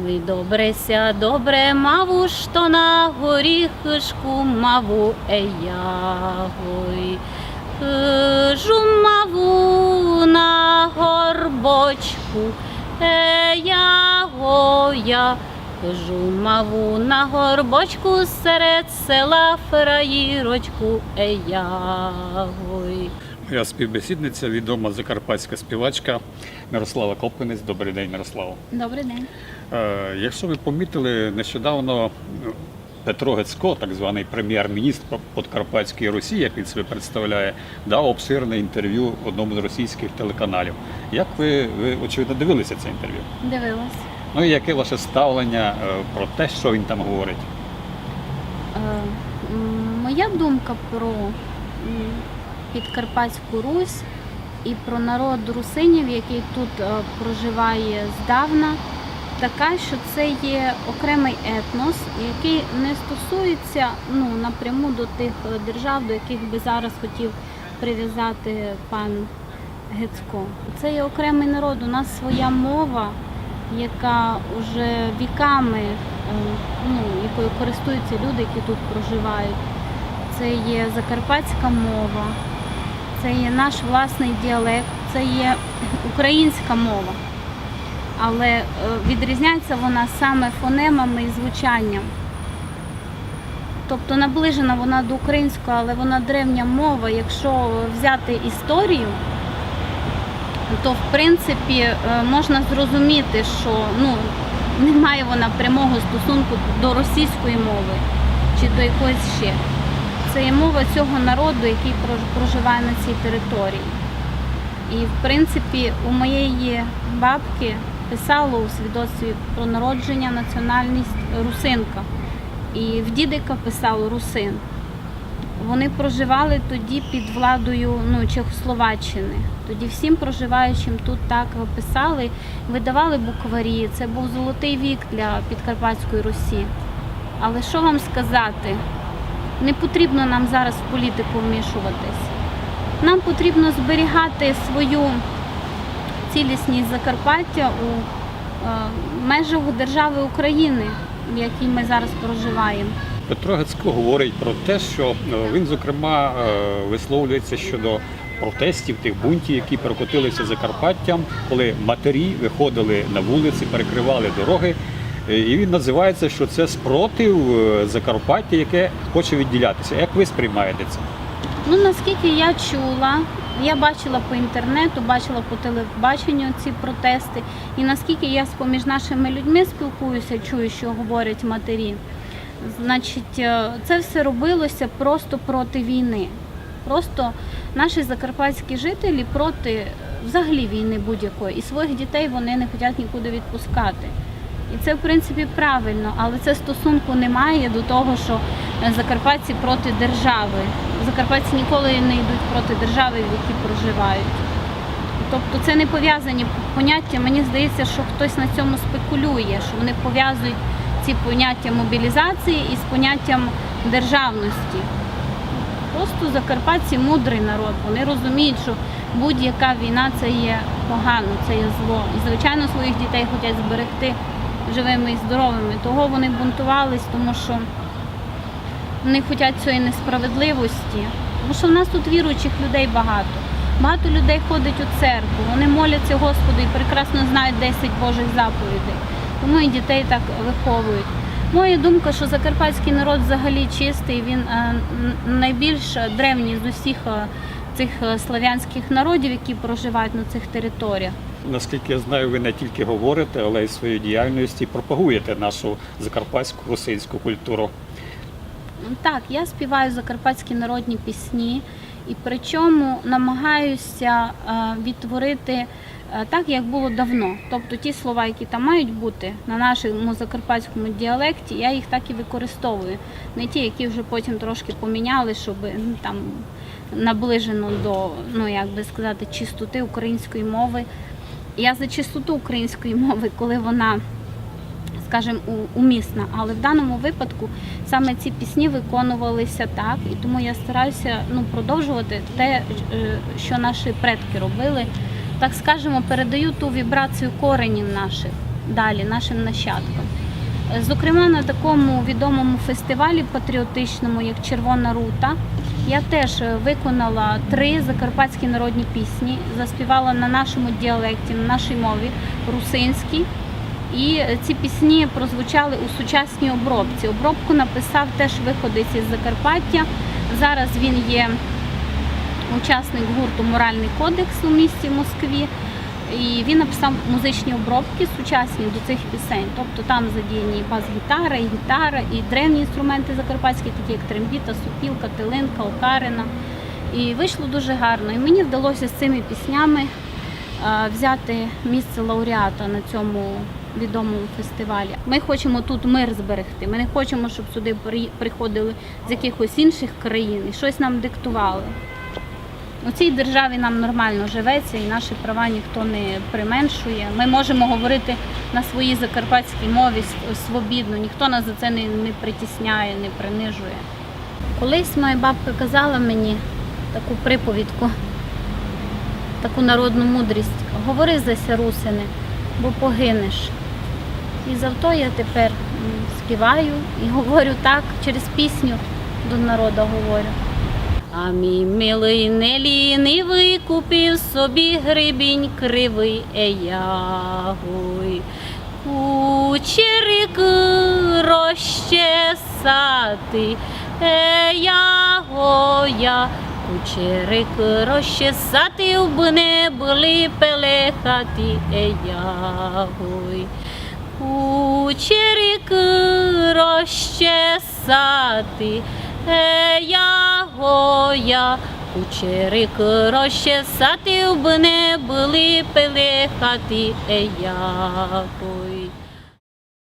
Ой, добре ся, добре маву, що на горіхишку маву ея. Ой, хижу маву на горбочку, ея гоя. Хижу маву на горбочку серед села фраїрочку, ея. Моя співбесідниця, відома закарпатська співачка Мирослава Колпинець. Добрий день, Мирослава. Добрий день. Е, якщо ви помітили, нещодавно ну, Петро Гецько, так званий прем'єр-міністр Подкарпатської Росії, як він себе представляє, дав обширне інтерв'ю одному з російських телеканалів. Як ви, ви очевидно дивилися це інтерв'ю? Дивилась. Ну і яке ваше ставлення е, про те, що він там говорить? Е, Моя думка про Підкарпатську Русь і про народ русинів, який тут е, проживає здавна, така, що це є окремий етнос, який не стосується ну, напряму до тих е, держав, до яких би зараз хотів прив'язати пан Гецько. Це є окремий народ, у нас своя мова, яка вже віками, е, ну, якою користуються люди, які тут проживають. Це є закарпатська мова, це є наш власний діалект, це є українська мова. Але е, відрізняється вона саме фонемами і звучанням. Тобто наближена вона до української, але вона древня мова. Якщо взяти історію, то в принципі е, можна зрозуміти, що ну, немає вона прямого стосунку до російської мови чи до якоїсь ще. Це є мова цього народу, який проживає на цій території. І в принципі у моєї бабки писало у свідоцтві про народження національність русинка. І в дідика писало русин. Вони проживали тоді під владою ну, Чехословаччини. Тоді всім проживаючим тут так писали, видавали букварі. Це був золотий вік для Підкарпатської Русі. Але що вам сказати? Не потрібно нам зараз в політику вмішуватись. Нам потрібно зберігати свою цілісність Закарпаття у е, межах держави України, в якій ми зараз проживаємо. Петро Гецько говорить про те, що е, він, зокрема, е, висловлюється щодо протестів, тих бунтів, які прокотилися Закарпаттям, коли матері виходили на вулиці, перекривали дороги. Е, І він називається, що це спротив е, Закарпаття, яке хоче відділятися. Як ви сприймаєте це? Ну наскільки я чула, я бачила по інтернету, бачила по телебаченню ці протести. І наскільки я поміж нашими людьми спілкуюся, чую, що говорять матері, значить, е, це все робилося просто проти війни. Просто наші закарпатські жителі проти взагалі війни будь-якої. І своїх дітей вони не хочуть нікуди відпускати. І це в принципі правильно, але це стосунку немає до того, що е, закарпатці проти держави. Закарпатці ніколи не йдуть проти держави, в якій проживають. Тобто це не пов'язані поняття. Мені здається, що хтось на цьому спекулює, що вони пов'язують ці поняття мобілізації із поняттям державності. Просто закарпатці мудрий народ. Вони розуміють, що будь-яка війна це є погано, це є зло. І звичайно своїх дітей хочуть зберегти живими і здоровими. Того вони бунтувались, тому що вони хочуть цієї несправедливості. Тому що в нас тут віруючих людей багато. Багато людей ходить у церкву, вони моляться Господу і прекрасно знають 10 Божих заповідей. Тому і дітей так виховують. Моя думка, що закарпатський народ взагалі чистий, він е, найбільш древній з усіх е, цих е, слав'янських народів, які проживають на цих територіях. Наскільки я знаю, ви не тільки говорите, але й своєю діяльністю пропагуєте нашу закарпатську російську культуру. Так, я співаю закарпатські народні пісні і причому намагаюся е, відтворити е, так, як було давно. Тобто ті слова, які там мають бути на нашому закарпатському діалекті, я їх так і використовую. Не ті, які вже потім трошки поміняли, щоб ну, там наближено до, ну як би сказати, чистоти української мови. Я за чистоту української мови, коли вона скажімо, умісна. Але в даному випадку саме ці пісні виконувалися так, і тому я стараюся ну, продовжувати те, е, що наші предки робили. Так скажемо, передаю ту вібрацію коренів наших. далі нашим нащадкам. Зокрема, на такому відомому фестивалі патріотичному, як Червона рута, я теж е, виконала три закарпатські народні пісні, заспівала на нашому діалекті, на нашій мові русинській. І ці пісні прозвучали у сучасній обробці. Обробку написав теж виходець із Закарпаття. Зараз він є учасник гурту Моральний кодекс у місті Москві. І він написав музичні обробки сучасні до цих пісень. Тобто там задіяні і бас-гітара, і гітара, і древні інструменти закарпатські, такі як трембіта, супілка, тилинка, окарина. І вийшло дуже гарно. І мені вдалося з цими піснями е, взяти місце лауреата на цьому відомому фестивалі. Ми хочемо тут мир зберегти. Ми не хочемо, щоб сюди при- приходили з якихось інших країн і щось нам диктували. У цій державі нам нормально живеться і наші права ніхто не применшує. Ми можемо говорити на своїй закарпатській мові свобідно, ніхто нас за це не, не притісняє, не принижує. Колись моя бабка казала мені таку приповідку, таку народну мудрість. Говори Зася русине, бо погинеш. І завто я тепер співаю і говорю так, через пісню до народу говорю. А мій милий не лінивий купив собі грибінь кривий еягой. Кучерик розчесати еягоя. Кучерик розчесати в не були пелехати еягой. Кучерик розчесати еягоя. Кучерик розчесати в не були пелехати еягой.